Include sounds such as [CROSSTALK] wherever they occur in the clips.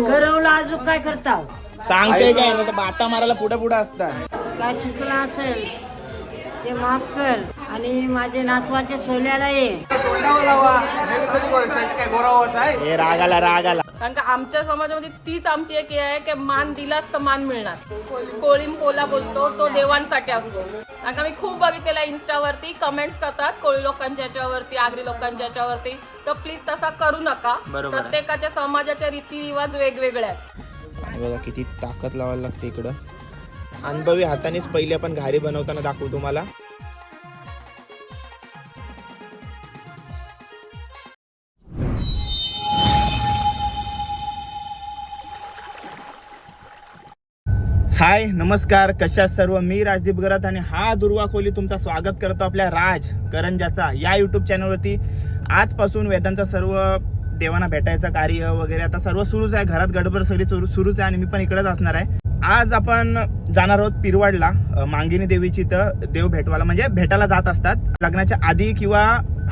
गरवला अजून काय करता? सांगते काय ना तर बाता मारायला पुढे पुढे असतात काय चुकलं असेल? ते माफ कर. आणि माझे नातवाच्या सोल्याला ये. हे रागाला रागाला. कारण का आमच्या समाजामध्ये तीच आमची एक हे आहे की मान दिलास तर मान मिळणार. कोळीम पोला बोलतो तो देवांसाठी असतो. कारण का मी खूप बघितलेला इंस्टावरती कमेंट्स करतात कोळी लोकांच्या याच्यावरती आगरी लोकांच्या याच्यावरती. तर प्लीज तसा करू नका. बरोबर आहे. प्रत्येकाच्या समाजाच्या रीतिरिवाज वेगवेगळे आहेत. बघा किती ताकद लावायला लागते इकडं. अनुभवी हातानेच पहिले आपण घारी बनवताना दाखवू तुम्हाला. हाय नमस्कार. कशा सर्व? मी राजदीप गरत आणि हा दुर्वा कोहली तुमचा स्वागत करतो आपल्या राज करंजाचा या यूट्यूब चॅनलवरती आजपासून वेदांचा सर्व देवांना भेटायचं कार्य वगैरे आता सर्व सुरूच आहे. घरात गडबड सगळी सुरू सुरूच आहे आणि मी पण इकडेच असणार आहे. आज आपण जाणार आहोत पिरवाडला मांगिनी देवीची तर देव भेटवाला म्हणजे भेटायला जात असतात. लग्नाच्या आधी किंवा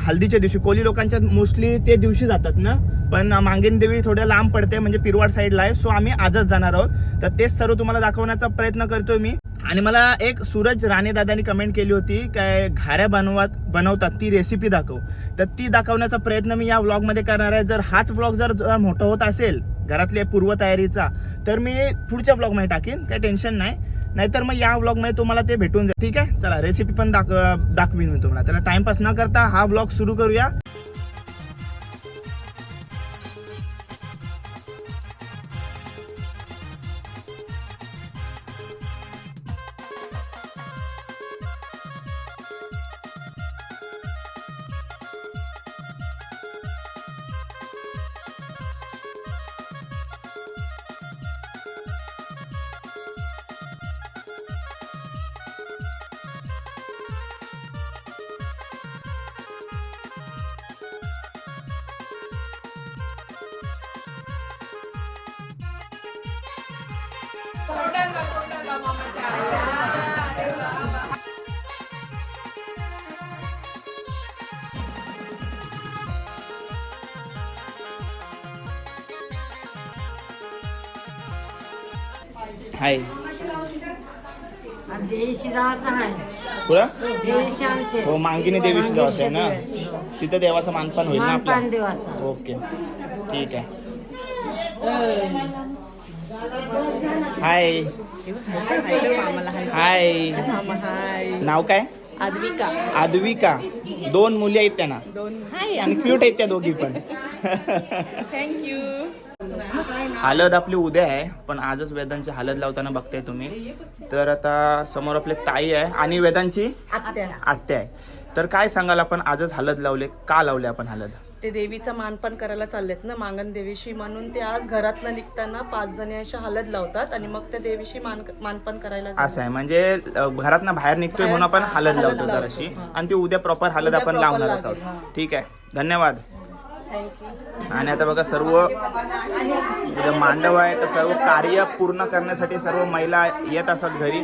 हल्दीच्या दिवशी कोली लोकांच्या मोस्टली ते दिवशी जातात ना. पण मांगिनी देवी थोड्या लांब पडते म्हणजे पिरवाड साईडला आहे. सो आम्ही आजच जाणार आहोत. तर तेच सर्व तुम्हाला दाखवण्याचा प्रयत्न करतोय मी. आणि मला एक सूरज राणे दादानी कमेंट केली होती काय घाऱ्या बनवत बनवतात ती रेसिपी दाखव. तर ती दाखवण्याचा प्रयत्न मी या व्लॉगमध्ये करणार आहे. जर हाच व्लॉग जर मोठा होत असेल घरातल्या पूर्वतयारीचा. तर मी पुढच्या ब्लॉगमध्ये टाकीन काही टेन्शन नाही. नाहीतर मग या व्लॉगमध्ये तुम्हाला ते भेटून जाईल. ठीक आहे? चला रेसिपी पण दाख दाखवीन मी तुम्हाला. त्याला टाइमपास न करता हा व्लॉग सुरू करूया. हाय आणि देशी जायचं आहे पुढं देशी आमचे हो मांगिनी देवीची जावं आहे ना तिथं देवाचं मानपान होईल ना मानपान आपलं देवाचा ओके ठीक आहे हाय हाय नाव काय? आद्विका. आद्विका. दोन मुली आहेत त्यांना. आणि क्यूट आहेत त्या दोघी पण. थँक्यू हळद आपली उद्या आहे पण आजच वेदांची हळद लावताना बघताय तुम्ही. तर आता समोर आपले ताई आहे. आणि वेदांची? आत्या. आहे. तर काय सांगाल आपण? आजच हळद लावले. का लावले आपण हळद ते देवीचा मानपान करायला चाललेत ना मांगन देवीशी. म्हणून ते आज घरातनं निघताना पाच जणी अशा हलत लावतात आणि मग त्या देवीशी मान मानपान करायला. असं आहे. म्हणजे घरात ना बाहेर निघतोय म्हणून आपण हळद लावतो जराशी. आणि ती उद्या प्रॉपर उद्या आपण लावणार आहोत. ठीक आहे. धन्यवाद. आणि आता बघा सर्व मांडव आहे तर सर्व कार्य पूर्ण करण्यासाठी सर्व महिला येत असतात घरी.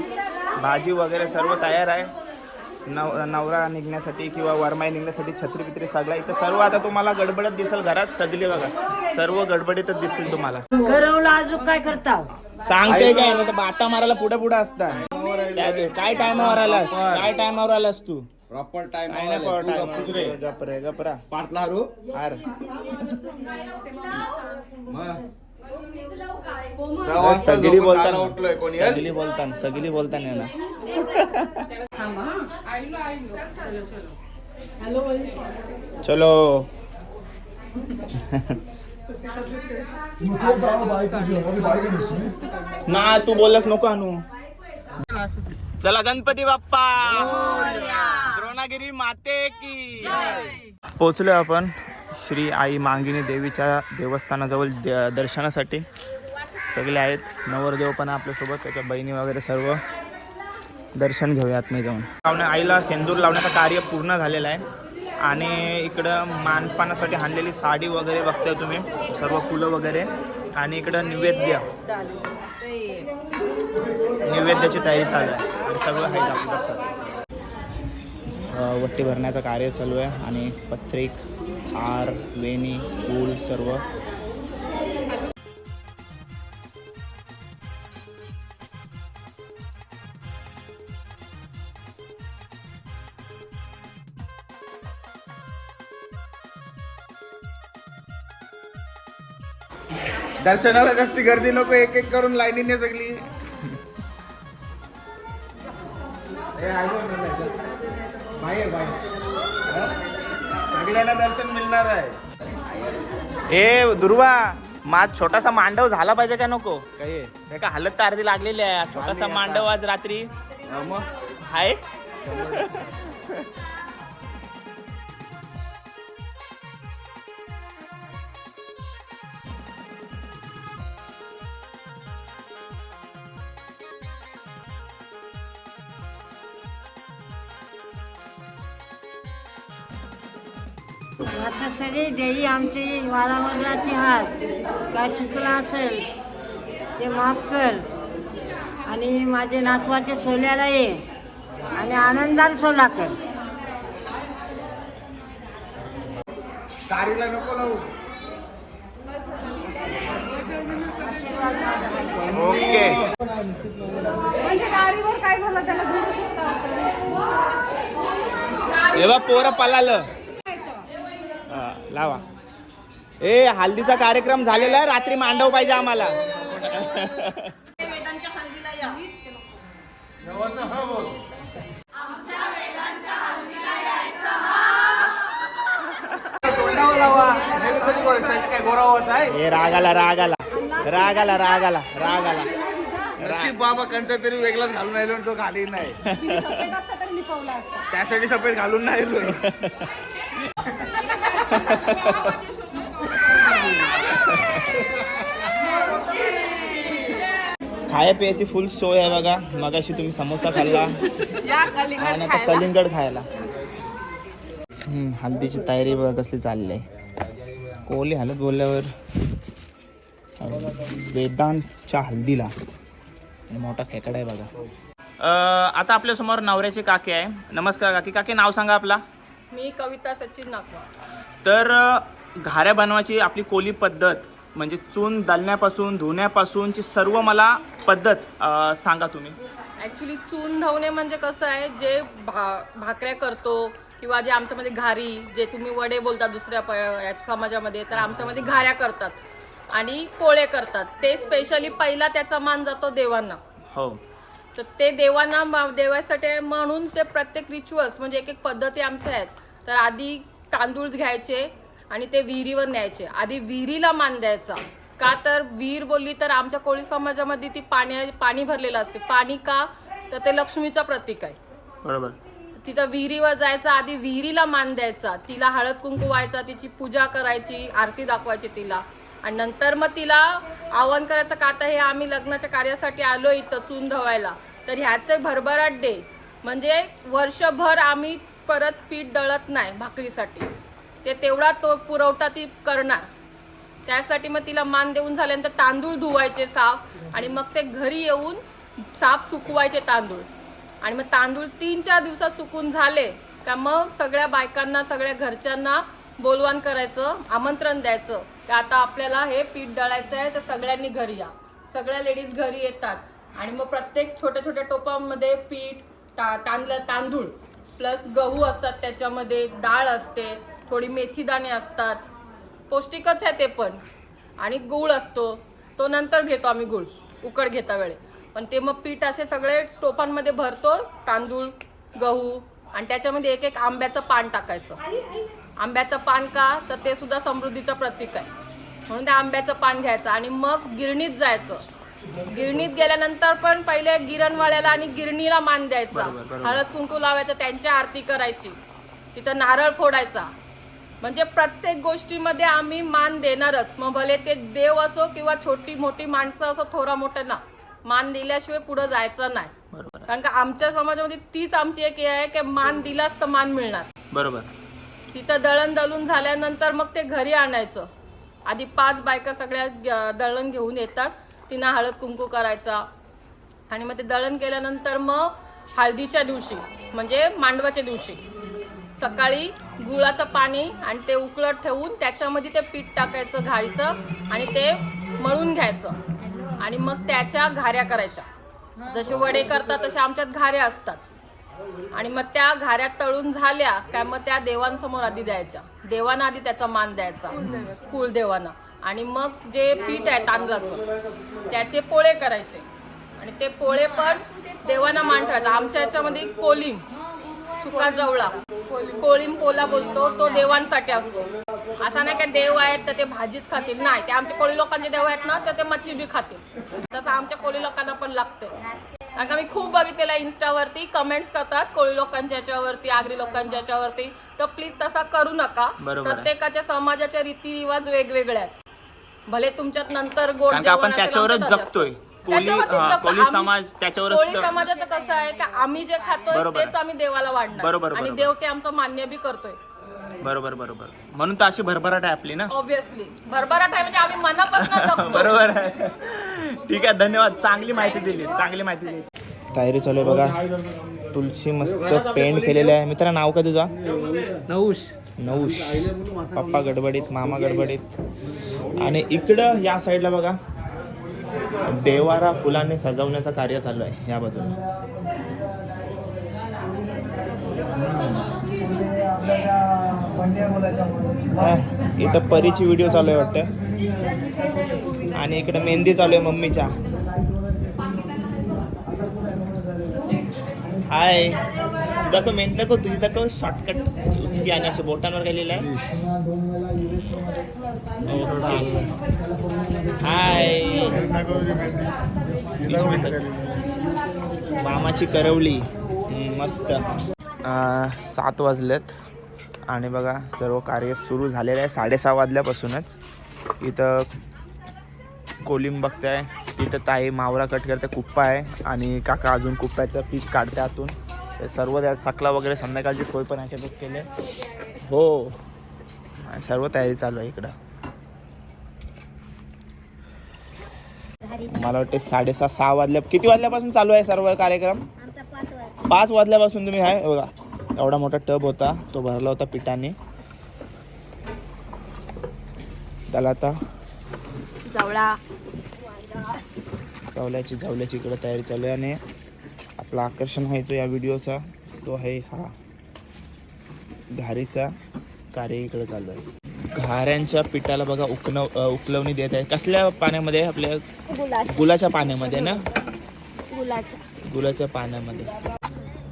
भाजी वगैरे सर्व तयार आहे. नव नवरा निघण्यासाठी किंवा वरमाई निघण्यासाठी छत्री बित्री सगळा इथं सर्व आता तुम्हाला गडबडत दिसेल घरात. सगळी बघा. सर्व गडबडीतच दिसतील तुम्हाला. गरवला अजून काय करता? सांगते काय? ना तर बाता मारायला पुढे पुढे असतात त्या- काय टायमावर आलास? काय टायमावर आलास तू? प्रॉपर टाइम काय नाही पळ time. गपरे गपरा पाटला हरू. हार. सगळी बोलताना. कोणी? सगळी बोलताना सगळी बोलताना ना चलो. ना तू बोललास नको आणू. चला गणपती बाप्पा. द्रोणागिरी माते की. पोचलोय आपण. श्री आई मांगिनी देवीच्या देवस्थानाजवळ द- दर्शनासाठी सगळे आहेत. नवरदेव पण आपल्यासोबत त्याच्या बहिणी वगैरे सर्व दर्शन घेऊयात मी जाऊन. लावण्या आईला सेंदूर लावण्याचं कार्य पूर्ण झालेलं आहे. आणि इकडं मानपानासाठी हाणलेली साडी वगैरे बघताय तुम्ही सर्व फुलं वगैरे. आणि इकडं नैवेद्य. नैवेद्याची तयारी चालू आहे. आणि सगळं आहे आपलं वट्टी भरण्याचं कार्य चालू आहे. आणि पत्रिक आर वेणी फूल सर्व. दर्शनाला कसती गर्दी नको एक एक करून लाईनीने सगळी. बाहेर बाहेर सगळ्यांना दर्शन मिळणार आहे. ए दुर्वा माझ छोटासा मांडव झाला पाहिजे का नको? काही हे का हालत तर अर्धी लागलेली आहे. छोटासा मांडव आज रात्री. मग. आता सगळी देई आमची वादावदराची हास काय चुकलं असेल ते माफ कर. आणि माझे नातवाचे सोल्याला ये आणि आनंदात सोला कर. तारीला नको लावू. ओके. हे बा पोरं पलालं लावा. ए हल्दीचा कार्यक्रम झालेला आहे. रात्री मांडव पाहिजे आम्हाला. ए रागाला रागाला. रागाला रागाला रागाला. नशीब बाबा कंचा तरी वेगळाच घालून राहिलो आणि तो खाली नाही. त्यासाठी सफेद घालून नाही. [LAUGHS] खाया पियाची फुल सोय आहे बघा. मगाशी तुम्ही समोसा खाल्ला. आणि आता खायला. कलिंगड खायला. हल्दीची तयारी बघा कसली चालली आहे. कोहली हालत बोलल्यावर. वेदांतच्या हल्दीला. मोठा खेकडा आहे बघा. आता आपल्यासमोर नवऱ्याची काकी आहे. नमस्कार काकी. काकी नाव सांगा आपला. मी कविता सचिन नागवा तर घाऱ्या बनवायची आपली कोली पद्धत म्हणजे चून दलण्यापासून धुण्यापासूनची सर्व मला पद्धत सांगा तुम्ही. ऍक्च्युली चून धावणे म्हणजे कसं आहे जे भा भाकऱ्या करतो किंवा जे आमच्यामध्ये घारी जे तुम्ही वडे बोलता दुसऱ्या प या समाजामध्ये तर आमच्यामध्ये घाऱ्या करतात आणि पोळे करतात. ते स्पेशली पहिला त्याचा मान जातो देवांना. हो. तर ते देवांना मा- देवासाठी म्हणून ते प्रत्येक रिच्युअल्स म्हणजे एक एक पद्धती आमच्या आहेत. तर आधी तांदूळ घ्यायचे आणि ते विहिरीवर न्यायचे. आधी विहिरीला मान द्यायचा. का तर विहीर बोलली तर आमच्या कोळी समाजामध्ये ती पाण्या पाणी भरलेलं असते. पाणी का? तर ते लक्ष्मीचं प्रतीक आहे. बरोबर. तिथं विहिरीवर जायचं आधी विहिरीला मान द्यायचा. तिला हळद कुंकू व्हायचा तिची पूजा करायची आरती दाखवायची तिला. आणि नंतर मग तिला आवाहन करायचं का आता हे आम्ही लग्नाच्या कार्यासाठी आलो इथं चून धवायला. तर ह्याचे भरभराट डे म्हणजे वर्षभर आम्ही परत पीठ दळत नाही भाकरीसाठी. ते तेवढा तो पुरवठा ती करणार. त्यासाठी मग तिला मान देऊन झाल्यानंतर तांदूळ धुवायचे साफ आणि मग ते घरी येऊन साफ सुकवायचे तांदूळ. आणि मग तांदूळ तीन चार दिवसात सुकून झाले का मग सगळ्या बायकांना सगळ्या घरच्यांना बोलवान करायचं आमंत्रण द्यायचं की आता आपल्याला हे पीठ दळायचं आहे तर सगळ्यांनी घरी या. सगळ्या लेडीज घरी येतात. आणि मग प्रत्येक छोट्या छोट्या टोपामध्ये पीठ ता तांदळ तांदूळ प्लस गहू असतात त्याच्यामध्ये डाळ असते थोडी मेथी दाणे असतात. पौष्टिकच आहे ते पण. आणि गूळ असतो. तो नंतर घेतो आम्ही गूळ उकड घेता वेळे. पण ते मग पीठ असे सगळे टोपांमध्ये भरतो तांदूळ गहू आणि त्याच्यामध्ये एक एक आंब्याचं पान टाकायचं. आंब्याचं पान का? तर ते सुद्धा समृद्धीचं प्रतीक आहे. म्हणून ते आंब्याचं पान घ्यायचं आणि मग गिरणीत जायचं. गिरणीत गेल्यानंतर पण पहिले गिरणवाल्याला आणि गिरणीला मान द्यायचा. हळद कुंकू लावायचं त्यांची आरती करायची. तिथं नारळ फोडायचा. म्हणजे प्रत्येक गोष्टीमध्ये आम्ही मान देणारच. मग भले ते देव असो किंवा छोटी मोठी माणसं असो थोरा मोठा ना मान दिल्याशिवाय पुढे जायचं नाही. बरोबर. कारण का आमच्या समाजामध्ये तीच आमची एक हे आहे की मान दिलाच तर मान मिळणार. बरोबर. तिथं दळण दळून झाल्यानंतर मग ते घरी आणायचं. आधी पाच बायका सगळ्या ग- दळण घेऊन येतात. तिनं हळद कुंकू करायचा. आणि मग ते दळण केल्यानंतर मग हळदीच्या दिवशी म्हणजे मांडवाच्या दिवशी सकाळी गुळाचं पाणी आणि ते उकळत ठेवून त्याच्यामध्ये ते पीठ टाकायचं घारीचं आणि ते मळून घ्यायचं. आणि मग त्याच्या घाऱ्या करायच्या. जसे वडे करतात तसे आमच्यात घाऱ्या असतात. आणि मग त्या घाऱ्या तळून झाल्या काय मग त्या देवांसमोर आधी द्यायच्या. देवांना आधी त्याचा मान द्यायचा. कुलदेवांना. आणि मग जे पीठ आहे तांदळाचं त्याचे पोळे करायचे. आणि ते पोळे पण देवांना मान ठेवायचा. आमच्या याच्यामध्ये कोलिम सुका जवळा. कोळीम पोला बोलतो तो देवांसाठी असतो. असा नाही काय देव आहेत तर ते भाजीच खातील. नाही ते आमच्या कोळी लोकांचे देव आहेत ना तर ते मच्छी बी खातील. तसं आमच्या कोळी लोकांना पण लागते कारण का मी खूप बघितलेलं इन्स्टावरती कमेंट्स करतात कोळी लोकांच्या याच्यावरती आगरी लोकांच्या याच्यावरती. तर प्लीज तसा करू नका. प्रत्येकाच्या समाजाच्या रीतिरिवाज वेगवेगळे आहेत. भले तुमच्यात नंतर गोड कारण का आपण असेल, त्याच्यावरच आमचं जगतोय. जास्त. कोली त्याच्यावरतीच हा, जगतो. कोली आम्ही- समाज त्याच्यावरच कोळी तर- समाजाचं कसं आहे की आम्ही जे खातोय बरोबर तेच. आम्ही देवाला वाढणार. बरोबर, आणि बरोबर. देव ते आमचं मान्य बी करतोय. बरोबर बरोबर. म्हणून तर अशी भरभराट आहे आपली ना? ऑब्विसली भरभराट आहे म्हणजे आम्ही मनापासून [LAUGHS] जगतो. बरोबर आहे. ठीक आहे धन्यवाद. चांगली माहिती दिली चांगली माहिती दिली. तयारी चालू आहे बघा. तुलसी मस्त पेंट केलेलं आहे. मित्रा नाव का तुझा? नऊश. नऊश. पप्पा गडबडीत मामा गडबडीत. आणि इकडं या साईडला बघा. देवारा फुलांनी सजवण्याचं कार्य चालू आहे या बाजूला इथं परीची व्हिडिओ चालू आहे वाटतं. आणि इकडे मेहंदी चालू आहे मम्मीच्या. हाय. दाखव मेन दाखव तुझी दाखव शॉर्टकट की आणि असं बोटांवर गेलेलं आहे. हाय मामाची करवली. मस्त. सात वाजलेत आणि बघा सर्व कार्य सुरू झालेलं आहे. साडेसहा वाजल्यापासूनच. इथं कोलिंब बघताय तिथं ताई मावरा कट करते कुप्पा आहे आणि काका अजून कुप्प्याचं पीस काढते आतून. ते सर्व त्या सकला वगैरे संध्याकाळची सोय पण ह्याच्यातच केले हो. सर्व तयारी चालू आहे इकडं. मला वाटते साडेसहा सहा वाजल्या किती वाजल्यापासून चालू आहे सर्व कार्यक्रम? पाच वाजल्यापासून तुम्ही आहे? बघा एवढा मोठा टब होता तो भरला होता पिठाने. त्याला आता जवळा. चवल्याची चवल्याची इकडे तयारी चालू आहे आणि आपला आकर्षण आहे जो या व्हिडिओचा. तो आहे हा. घारीचा कार्य इकडे चालू आहे. घाऱ्यांच्या पिठाला बघा उकनव अ, उकलवणी देत आहे कसल्या पाण्यामध्ये आपल्या? गुलाच्या. पाण्यामध्ये ना? गुलाच्या. गुलाच्या पाण्यामध्ये.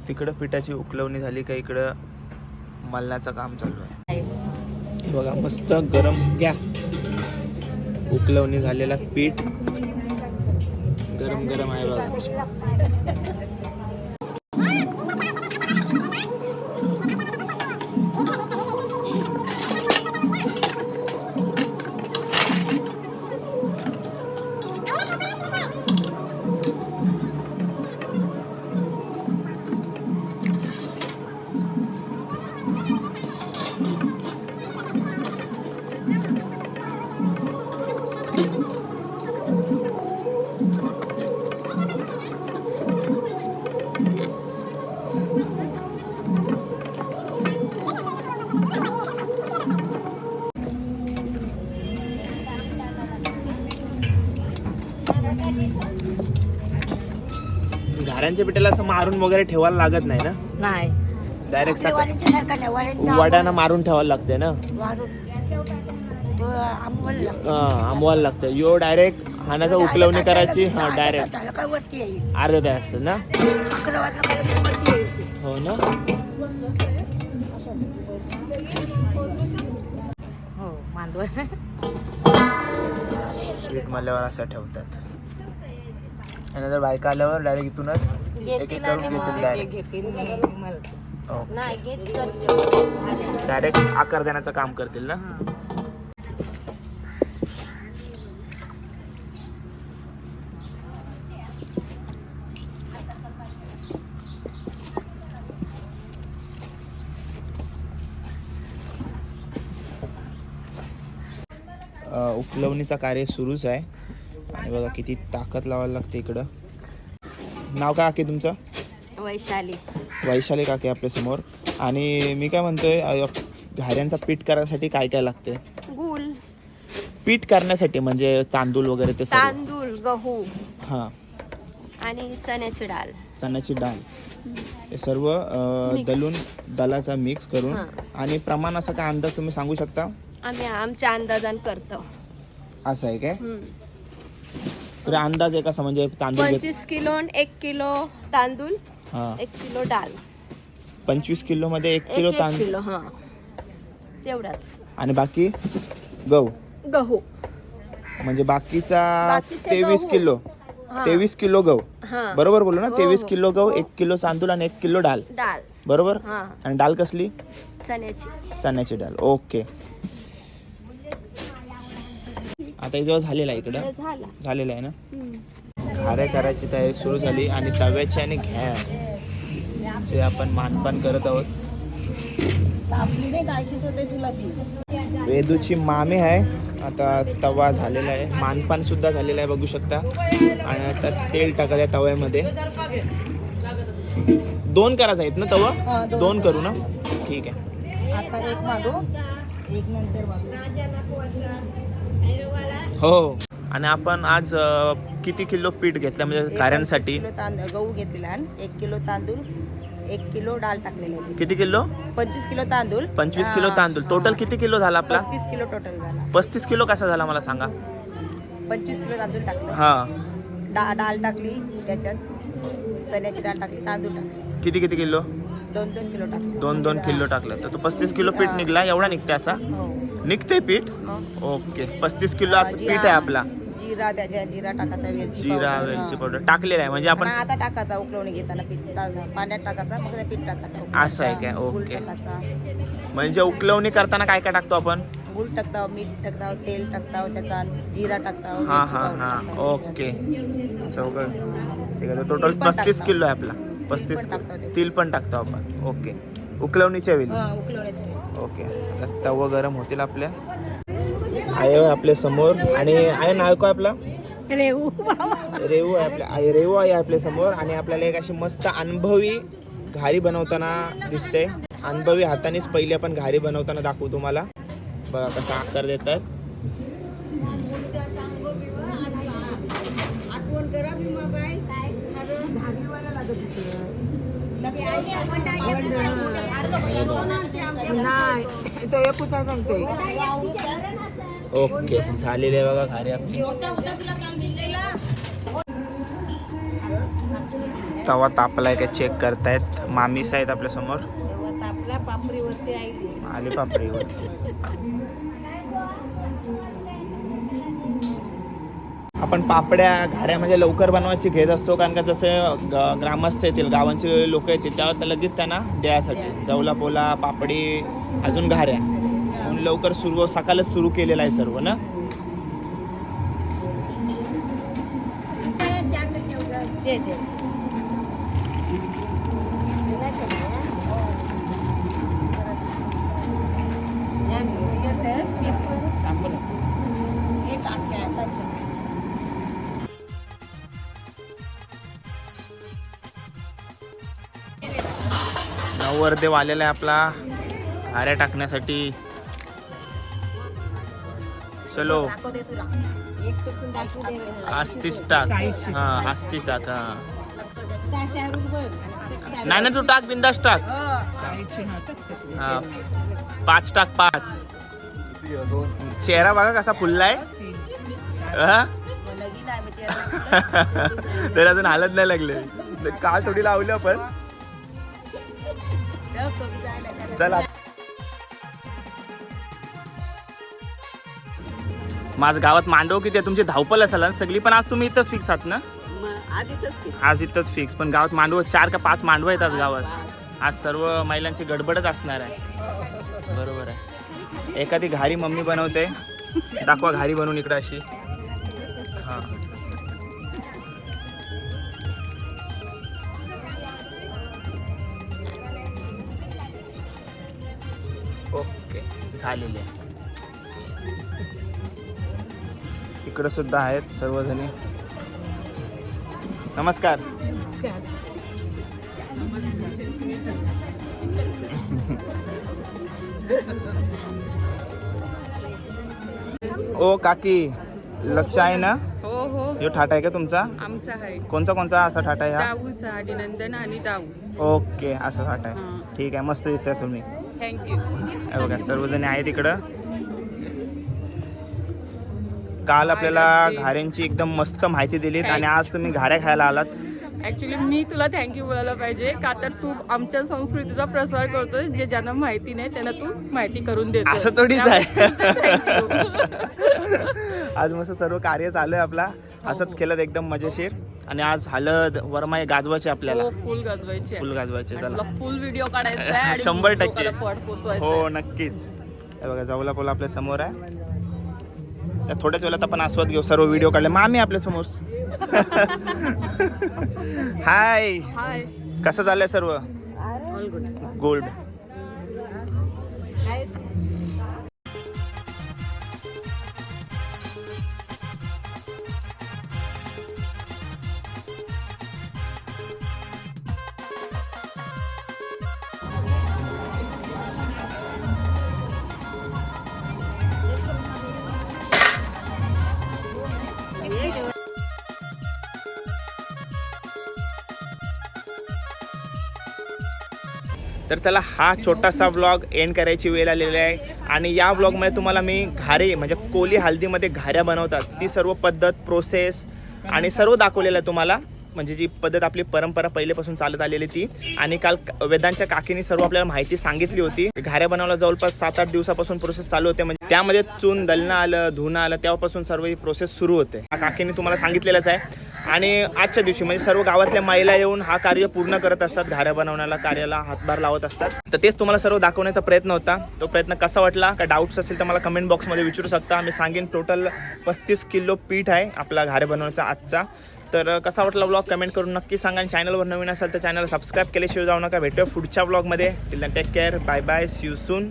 तिकडं पिठाची उकलवणी झाली का इकडं मलण्याचं काम चालू आहे. बघा मस्त गरम घ्या. उकलवणी झालेला पीठ. गरम गरम आहे बघा. घाऱ्यांच्या पिठाला असं मारून वगैरे ठेवायला लागत नाही ना? नाही. डायरेक्ट वड्यानं मारून ठेवायला लागते ना. हा आंबवायला लागतं. यो डायरेक्ट हानाचा उकलवणी करायची. हा डायरेक्ट अर्धा तास ना? वरती येईल. हो ना? हो मांडवं. पीठ मल्यावर असं ठेवतात. आणि जर बायका आल्यावर डायरेक्ट इथूनच घेतील डायरेक्ट नाही घेत करते. डायरेक्ट आकार देण्याचं काम करतील ना? अ, उकलवणीचा कार्य सुरूच आहे. आणि बघा किती ताकद लावायला लागते इकडं. नाव काय आके तुमचं? वैशाली. वैशाली काके आपल्यासमोर. आणि मी काय म्हणतोय अ, घाऱ्यांचा पीठ करण्यासाठी काय काय लागते गुल पीठ करण्यासाठी म्हणजे तांदूळ वगैरे ते सर्व तांदूळ गहू. हां. आणि चण्याची डाळ. चण्याची डाळ. हे सर्व अ, Mix. दलून दलाचा मिक्स करून. हां. आणि प्रमाण असं काय अंदाज तुम्ही सांगू शकता? आम्ही आमच्या अंदाजान करतो. असं आहे काय? तर अंदाज आहे कसा म्हणजे तांदूळ घेत पंचवीस किलो एक किलो तांदूळ हा. एक किलो डाळ. पंचवीस किलो मध्ये एक एक किलो एक तांदूळ. किलो हा. तेवढाच. आणि बाकी? गहू. गहू. म्हणजे बाकीचा बाकीचे तेवीस गहू. किलो. हा. तेवीस किलो गहू. हा. बरोबर बोललो ना? हो, तेवीस हो. किलो गहू एक किलो तांदूळ आणि एक किलो डाळ. डाळ. बरोबर? हा. आणि डाळ कसली? चण्याची. चण्याची डाळ. ओके. आता इजवळ झालेला आहे इकडं झाला. झालेलं आहे ना? हम्म. घाऱ्या करायची तयारी सुरू झाली आणि तव्याची आणि घ्या. जे आपण मानपान करत आहोत. वेदूची मामी आहे. आता तवा झालेला आहे. मानपान सुद्धा झालेला आहे बघू शकता. आणि आता तेल आहे तव्यामध्ये. दोन करायचं आहेत ना तवा? दोन. करू ना? ठीक आहे. आता एक मागो. एक नंतर हो. आणि आपण आज अ, किती किलो पीठ घेतलं म्हणजे कार्यांसाठी किलो तांदूळ गहू घेतलेला आणि एक किलो तांदूळ एक किलो डाळ टाकलेली होती किती किलो? पंचवीस किलो तांदूळ. पंचवीस किलो तांदूळ. टोटल. किती किलो झाला आपला? पस्तीस किलो टोटल झाला. पस्तीस किलो कसा झाला मला सांगा. पंचवीस किलो तांदूळ टाकले. हा. डा डाळ टाकली त्याच्यात चण्याची डाळ टाकली तांदूळ टाकले. किती किती किलो? दोन दोन किलो टाकले. दोन दोन किलो टाकलं. तर तो पस्तीस किलो पीठ निघला? एवढा निघते असा? हो. निघते पीठ? ओके. पस्तीस किलो आज पीठ आहे आपला. जिरा त्याच्या जिरा टाकायचा वेलची जिरा वेलची. पावडर टाकलेला आहे. म्हणजे आपण आता टाकायचा उकळवणी घेताना पीठ पाण्यात टाकायचा मग ते पीठ टाकायचा. असं आहे काय? ओके. म्हणजे उकलवणी करताना काय काय टाकतो आपण? गुळ टाकताव मीठ टाकताव तेल टाकताव त्याचा जिरा टाकताव हा हा हा. ओके. ठीक आहे टोटल पस्तीस. किलो आहे आपला. पस्तीस. तिल पण टाकतो आपण. ओके. उकलवणीच्या वेळी हा. ओके. आता तव गरम होतील आपल्या. आहे आपल्यासमोर. आणि आहे नाव काय आपला? रेऊ रेवू आहे आपल्या. आहे- रेवू आहे आपल्यासमोर. आणि आपल्याला एक अशी मस्त अनुभवी घारी बनवताना दिसते. अनुभवी हातानेच पहिले आपण घारी बनवताना दाखवू तुम्हाला. बघा कसा आकार देतात. नाही तो एकुचा सांगतोय. ओके झालेली आहे बघा घारी आपली. तवा तापलाय का चेक करतायत. मामीस आहेत आपल्यासमोर आपल्या पापडीवरती आई आली पापडी वरती आपण पापड्या घाऱ्या म्हणजे लवकर बनवायची घेत असतो कारण का जसं ग- ग्रामस्थ येतील गावांचे लोक येतील त्यावर लगेच त्यांना द्यायसाठी. जवला पोला पापडी अजून घाऱ्या. म्हणून लवकर सुरू सकाळच सुरू केलेलं आहे सर्व ना? दे दे. नवरदेव आलेला आहे आपला. हाऱ्या टाकण्यासाठी. चलो. आस्तीस टाक. हा आस्तीस टाक हा. नाही ना तू टाक बिंदास टाक. हा. पाच टाक पाच. चेहरा बघा कसा फुललाय. तर [LAUGHS] अजून हालत नाही लागले. काल थोडी लावली आपण. चला. माझं गावात मांडव किती आहे? तुमची धावपल असेल ना सगळी पण आज तुम्ही इथंच फिक्स आहात ना? आज इथंच फिक्स पण गावात मांडव चार का पाच मांडव येतात गावात. आज सर्व महिलांची गडबडच असणार आहे. बरोबर आहे. एखादी घारी मम्मी बनवते. दाखवा घारी बनवून इकडं अशी. हां. आहे इकडं सुद्धा आहेत सर्वजणी. नमस्कार. ओ काकी लक्ष आहे ना? यो ठाट आहे का तुमचा? आमचा आहे. कोणचा कोणचा असा ठाट आहे हा? जाऊचा आणि जाऊ. ओके असा ठाट आहे. हां. ठीक आहे मस्त दिसते तुम्ही थँक्यू हे बघा सर्वजणी आहेत इकडं. काल आपल्याला घाऱ्यांची एकदम मस्त माहिती दिलीत आणि आज तुम्ही घाऱ्या खायला आलात. ऍक्च्युली मी तुला थँक्यू बोलायला पाहिजे का तर तू आमच्या संस्कृतीचा प्रसार करतोय जे ज्यांना माहिती नाही त्यांना तू माहिती करून देतो असं थोडीच आहे. [LAUGHS] आज मस्त सर्व कार्य चालू आहे आपला. असंच केलं एकदम मजेशीर. आणि आज हळद वरमाई गाजवायचे आपल्याला. हो फुल गाजवायचे फुल गाजवायचे फुल व्हिडिओ काढायचा शंभर टक्के. हो नक्कीच. हे बघा जाऊला पोला आपल्यासमोर आहे. त्या थोड्याच वेळात आपण आस्वाद घेऊ सर्व व्हिडिओ काढले. मामी आपल्यासमोर. [LAUGHS] हाय हाय कसं चाललंय सर्व? गोल्ड चला हा छोटासा व्लॉग एंड करायची वेळ आलेली आहे. आणि या व्लॉगमध्ये तुम्हाला मी घारे म्हणजे कोली हल्दीमध्ये घाऱ्या बनवतात. ती सर्व पद्धत प्रोसेस आणि सर्व दाखवलेलं आहे तुम्हाला. म्हणजे जी पद्धत आपली परंपरा पहिलेपासून चालत आलेली ती. आणि काल वेदांच्या काकीने सर्व आपल्याला माहिती सांगितली होती. घाऱ्या बनवला जवळपास सात आठ दिवसापासून प्रोसेस चालू होते. म्हणजे त्यामध्ये चून दलणं आलं धुणं आलं तेव्हापासून सर्व ही प्रोसेस सुरू होते. काकीने तुम्हाला सांगितलेलंच आहे. आणि आजच्या दिवशी म्हणजे सर्व गावातल्या महिला येऊन हा कार्य पूर्ण करत असतात. घाऱ्या बनवण्याला कार्याला हातभार लावत असतात. तर तेच तुम्हाला सर्व दाखवण्याचा प्रयत्न होता. तो प्रयत्न कसा वाटला? का डाऊट्स असेल तर मला कमेंट बॉक्समध्ये विचारू शकता. मी सांगेन टोटल पस्तीस किलो पीठ आहे आपला घारे बनवण्याचा आजचा. तर कसा वाटला ब्लॉग कमेंट करून नक्की सांगा. आणि चॅनलवर नवीन असेल तर चॅनल सबस्क्राईब केल्याशिवाय जाऊ नका. भेटूया पुढच्या ब्लॉगमध्ये till take care bye bye see you soon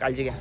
काळजी घ्या.